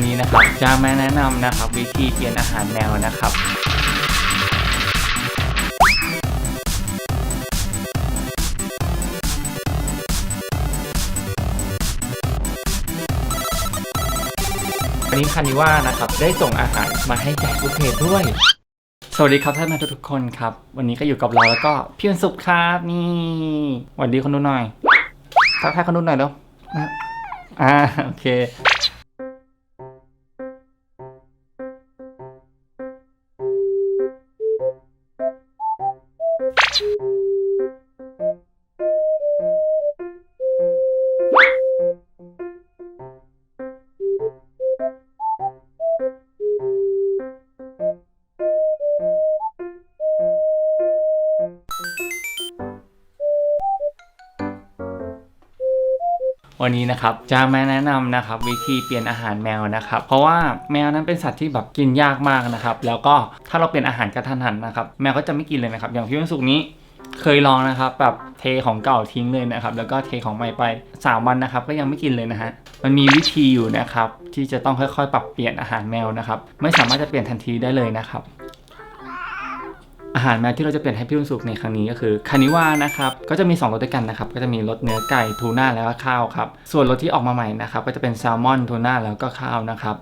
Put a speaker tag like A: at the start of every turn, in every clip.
A: วันนี้นะครับจะมาแนะนำนะครับวิธีเปลี่ยนอาหารแมวนะครับวันนี้คานิว่านะครับได้ส่งอาหารมาให้แจกลูกเพจด้วย สวัสดีครับท่านผู้ชมทุกคนครับ วันนี้ก็อยู่กับเราแล้วก็พี่วันสุขครับนี่สวัสดีคนดูหน่อยทักทายคนดูหน่อยเร็วอ่าโอเค วันนี้นะครับจะมาแนะนำนะครับวิธีเปลี่ยนอาหารแมวนะครับ เพราะว่าแมวนั้นเป็นสัตว์ที่แบบกินยากมากนะครับ แล้วก็ถ้าเราเปลี่ยนอาหารกระทันหันนะครับแมวก็จะไม่กินเลยนะครับ อย่างพี่วันสุกร์นี้เคยลองนะครับแบบเทของเก่าทิ้งเลยนะครับ แล้วก็เทของใหม่ไป 3 วันนะครับ ก็ยังไม่กินเลยนะฮะมันมีวิธีอยู่นะครับ ที่จะต้องค่อยๆ ปรับเปลี่ยนอาหารแมวนะครับ ไม่สามารถจะเปลี่ยนทันทีได้เลยนะครับ อาหารแมวที่เราจะเปลี่ยนให้พี่วุ้นสุกในครั้งนี้ก็คือคานิว่านะครับก็จะมี2รสด้วยกันนะครับก็จะมีรสเนื้อไก่ทูน่าแล้วก็ข้าวครับส่วนรสที่ออกมาใหม่นะครับก็จะเป็นแซลมอนทูน่าแล้วก็ข้าวนะครับ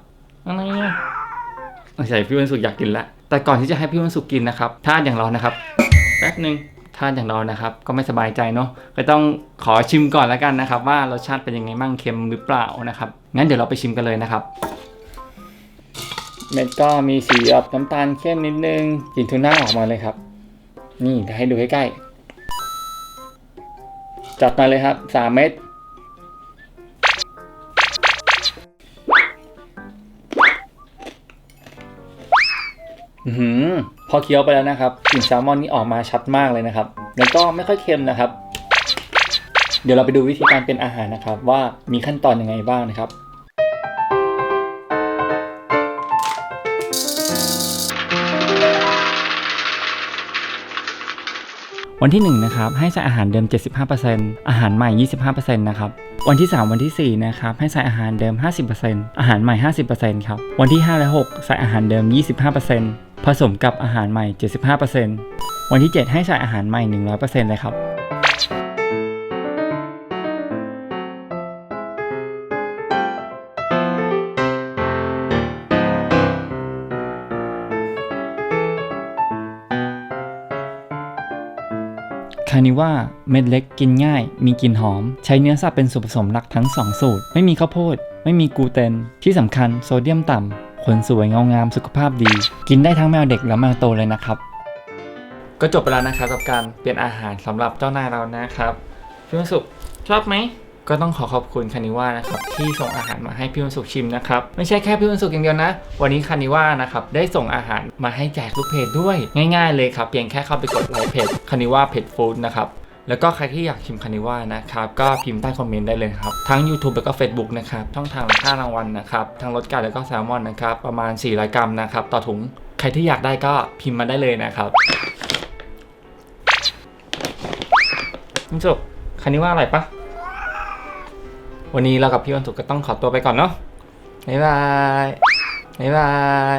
A: อะไรเนี่ยใช่พี่วุ้นสุกอยากกินละแต่ก่อนที่จะให้พี่วุ้นสุกกินนะครับทานอย่างเรานะครับแป๊บหนึ่งทานอย่างเรานะครับ ก็ไม่สบายใจเนาะก็ต้องขอชิมก่อนแล้วกันนะครับ ว่ารสชาติเป็นยังไงมั่งเค็มหรือเปล่านะครับงั้นเดี๋ยวเราไปชิมกันเลยนะครับ เม็ดก็มีสีออกน้ำตาลเข้มนิดนึงกลิ่นทูน่าออกมาเลยครับ นี่ให้ดูใกล้ๆจัดมาเลยครับสามเม็ดอือหือพอเคี้ยวไปแล้วนะครับกลิ่นแซลมอนนี่ออกมาชัดมากเลยนะครับ แล้วก็ไม่ค่อยเค็มนะครับ เดี๋ยวเราไปดูวิธีการเป็นอาหารนะครับ ว่ามีขั้นตอนยังไงบ้างนะครับ วันที่1นะครับให้ใส่อาหารเดิม 75%อาหารใหม่ 25%นะครับวันที่ 3 วันที่ 4 นะครับ ให้ใส่อาหารเดิม 50%อาหารใหม่ 50%ครับ วันที่ 5 และ 6 ใส่อาหารเดิม 25%ผสมกับอาหารใหม่ 75%วันที่ 7 ให้ใส่อาหารใหม่ 100%เลยครับ คานิว่าเม็ดเล็กกินง่าย มีกลิ่นหอม ใช้เนื้อสัตว์เป็นส่วนผสมหลักทั้ง 2 สูตร ไม่มีข้าวโพด ไม่มีกลูเตน ที่สำคัญโซเดียมต่ำขนสวยเงางามสุขภาพดี กินได้ทั้งแมวเด็กและแมวโตเลยนะครับ ก็จบไปแล้วนะครับกับการเปลี่ยนอาหารสำหรับเจ้านายเรานะครับพี่มสุขชอบไหม ก็ต้องขอขอบคุณคานิว่านะครับที่ส่งอาหารมาให้พี่วันสุขชิมนะครับไม่ใช่แค่พี่วันสุขอย่างเดียวนะ วันนี้คานิว่านะครับได้ส่งอาหารมาให้แจกลูกเพจด้วยง่าย ๆ เลยครับเพียงแค่เข้าไปกดไลค์เพจคานิว่าเพจฟู้ดนะครับแล้วก็ใครที่อยากชิมคานิว่านะครับก็พิมพ์ใต้คอมเมนต์ได้เลยครับ ทั้ง YouTube แล้วก็ Facebook นะครับช่องทางค่ารางวัลนะครับทั้งรสไก่แล้วก็แซลมอนนะครับประมาณ400กรัมนะครับต่อถุงใครที่อยากได้ก็พิมพ์มาได้เลยนะครับพี่สุขคานิว่าอร่อยปะ วันนี้เรากับพี่วันศุกร์ก็ต้องขอตัวไปก่อนเนาะบ๊ายบายบ๊ายบาย